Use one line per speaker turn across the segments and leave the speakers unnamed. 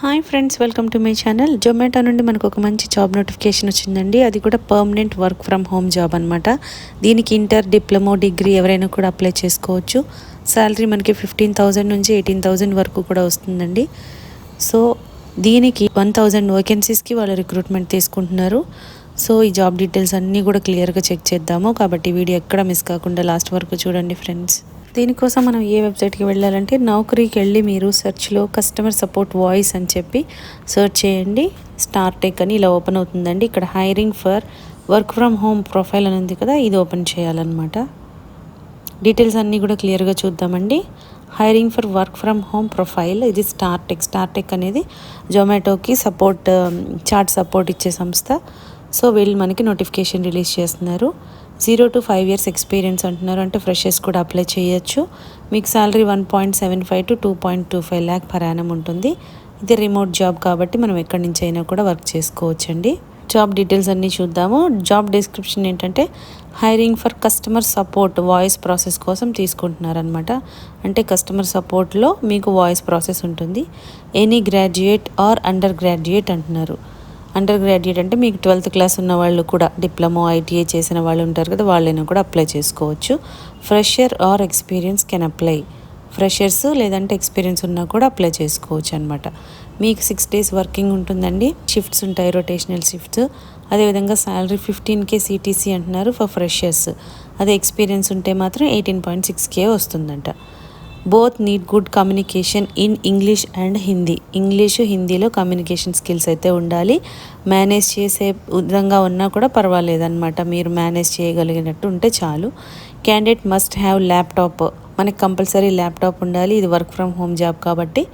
Hi friends welcome to my channel. Zomato నుండి మనకు ఒక మంచి జాబ్ నోటిఫికేషన్ వచ్చిందండి. అది కూడా permanent work from home job అనమాట దీనికి ఇంటర్ డిప్లొమో డిగ్రీ ఎవరైనా కూడా అప్లై చేసుకోవచ్చు. శాలరీ మనకి ఫిఫ్టీన్ థౌజండ్ నుంచి ఎయిటీన్ థౌజండ్ వరకు కూడా వస్తుందండి. సో దీనికి వన్ థౌజండ్ వేకెన్సీస్కి వాళ్ళు రిక్రూట్మెంట్ తీసుకుంటున్నారు. సో ఈ జాబ్ డీటెయిల్స్ అన్నీ కూడా క్లియర్గా చెక్ చేద్దాము. కాబట్టి వీడియో ఎక్కడ మిస్ కాకుండా లాస్ట్ వరకు చూడండి ఫ్రెండ్స్. దీనికోసం మనం ఏ వెబ్సైట్కి వెళ్ళాలంటే నౌకరీకి వెళ్ళి మీరు సెర్చ్లో కస్టమర్ సపోర్ట్ వాయిస్ అని చెప్పి సెర్చ్ చేయండి. స్టార్ టెక్ అని ఇలా ఓపెన్ అవుతుందండి. ఇక్కడ hiring for work from home profile అని ఉంది కదా ఇది ఓపెన్ చేయాలన్నమాట. డీటెయిల్స్ అన్నీ కూడా క్లియర్గా చూద్దామండి. Hiring for work from home profile ఇది స్టార్ టెక్. స్టార్ టెక్ అనేది జొమాటోకి సపోర్ట్ చాట్ సపోర్ట్ ఇచ్చే సంస్థ. సో వీళ్ళు మనకి నోటిఫికేషన్ రిలీజ్ చేస్తున్నారు. Zero to five years experience అంటున్నారు అంటే ఫ్రెషర్స్ కూడా అప్లై చేయొచ్చు. మీకు salary one point seven five to two point two five lakh per annum ఉంటుంది. ఇది రిమోట్ జాబ్ కాబట్టి మనం ఎక్కడి నుంచి అయినా కూడా వర్క్ చేసుకోవచ్చండి. జాబ్ డీటెయిల్స్ అన్నీ చూద్దాము. జాబ్ డిస్క్రిప్షన్ ఏంటంటే hiring for customer support voice process కోసం తీసుకుంటున్నారనమాట అంటే కస్టమర్ సపోర్ట్లో మీకు వాయిస్ ప్రాసెస్ ఉంటుంది. Any graduate or undergraduate అంటున్నారు. అండర్ గ్రాడ్యుయేట్ అంటే మీకు ట్వెల్త్ క్లాస్ ఉన్న వాళ్ళు కూడా డిప్లొమా ఐటీఐ చేసిన వాళ్ళు ఉంటారు కదా వాళ్ళైనా కూడా అప్లై చేసుకోవచ్చు. Fresher or experience can apply freshers లేదంటే ఎక్స్పీరియన్స్ ఉన్నా కూడా అప్లై చేసుకోవచ్చు అనమాట మీకు సిక్స్ డేస్ వర్కింగ్ ఉంటుందండి. షిఫ్ట్స్ ఉంటాయి రొటేషనల్ షిఫ్ట్స్ అదేవిధంగా శాలరీ ఫిఫ్టీన్ కే సిటీసీ అంటున్నారు ఫర్ ఫ్రెషర్స్ అదే ఎక్స్పీరియన్స్ ఉంటే మాత్రం ఎయిటీన్ పాయింట్ సిక్స్ కే వస్తుందంట. Both need good communication in English and Hindi English హిందీలో కమ్యూనికేషన్ స్కిల్స్ అయితే ఉండాలి. మేనేజ్ చేసే విధంగా ఉన్నా కూడా పర్వాలేదన్నమాట. మీరు మేనేజ్ చేయగలిగినట్టు ఉంటే చాలు. క్యాండిడేట్ మస్ట్ హ్యావ్ ల్యాప్టాప్ మనకి కంపల్సరీ ల్యాప్టాప్ ఉండాలి. ఇది వర్క్ ఫ్రమ్ హోమ్ జాబ్ కాబట్టి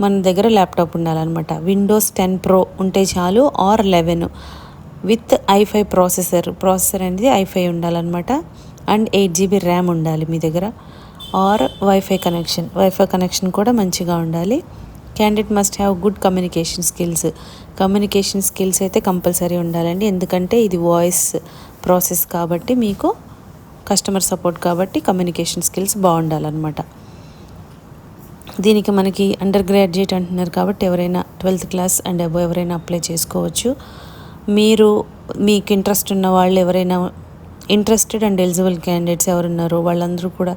మన దగ్గర ల్యాప్టాప్ ఉండాలన్నమాట. విండోస్ టెన్ ప్రో ఉంటే చాలు or eleven with i five processor processor అనేది ఐఫై ఉండాలన్నమాట. అండ్ ఎయిట్ జీబీ ర్యామ్ ఉండాలి మీ దగ్గర. Or wifi connection wifi connection కూడా మంచిగా ఉండాలి. Candidate must have good communication skills communication skills అయితే కంపల్సరీ ఉండాలండి. ఎందుకంటే ఇది వాయిస్ ప్రాసెస్ కాబట్టి మీకు కస్టమర్ సపోర్ట్ కాబట్టి కమ్యూనికేషన్ స్కిల్స్ బాగుండాలన్నమాట. దీనికి మనకి అండర్ గ్రాడ్యుయేట్ అంటున్నారు కాబట్టి ఎవరైనా ట్వెల్త్ క్లాస్ అండ్ అబో ఎవరైనా అప్లై చేసుకోవచ్చు. మీరు మీకు ఇంట్రెస్ట్ ఉన్న వాళ్ళు ఎవరైనా ఇంట్రెస్టెడ్ అండ్ ఎలిజిబుల్ క్యాండిడేట్స్ ఎవరున్నారో వాళ్ళందరూ కూడా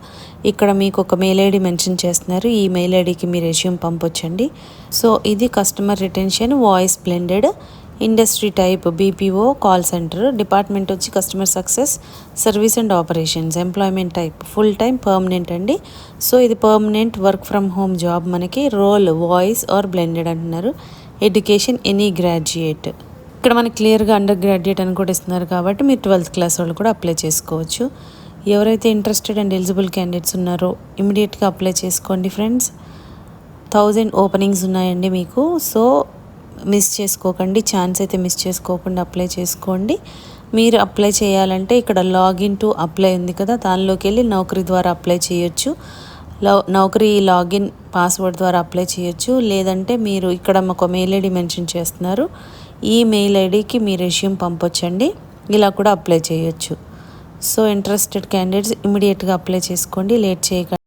ఇక్కడ మీకు ఒక మెయిల్ ఐడి మెన్షన్ చేస్తున్నారు. ఈ మెయిల్ ఐడికి మీ రెజ్యూమ్ పంపొచ్చండి. సో ఇది customer retention voice blended industry type BPO call centre department వచ్చి customer success service and operations employment type full time permanent అండి. సో ఇది permanent work from home job మనకి రోల్ వాయిస్ ఆర్ బ్లెండెడ్ అంటున్నారు. Education any graduate ఇక్కడ మనకి క్లియర్గా under graduate అని కూడా ఇస్తున్నారు కాబట్టి మీరు ట్వెల్త్ క్లాస్ వాళ్ళు కూడా అప్లై చేసుకోవచ్చు. ఎవరైతే ఇంట్రెస్టెడ్ అండ్ ఎలిజిబుల్ క్యాండిడేట్స్ ఉన్నారో ఇమీడియట్గా అప్లై చేసుకోండి ఫ్రెండ్స్. థౌజండ్ ఓపెనింగ్స్ ఉన్నాయండి మీకు. సో మిస్ చేసుకోకండి. ఛాన్స్ అయితే మిస్ చేసుకోకుండా అప్లై చేసుకోండి. మీరు అప్లై చేయాలంటే ఇక్కడ లాగిన్ టు అప్లై ఉంది కదా దానిలోకి వెళ్ళి నౌకరీ ద్వారా అప్లై చేయొచ్చు. నౌకరీ లాగిన్ పాస్వర్డ్ ద్వారా అప్లై చేయొచ్చు. లేదంటే మీరు ఇక్కడ ఒక మెయిల్ ఐడి మెన్షన్ చేస్తున్నారు. ఈ మెయిల్ ఐడికి మీ రెష్యూమ్ పంపొచ్చండి. ఇలా కూడా అప్లై చేయొచ్చు. సో ఇంట్రెస్టెడ్ క్యాండిడేట్స్ ఇమీడియట్గా అప్లై చేసుకోండి. లేట్ చేయకండి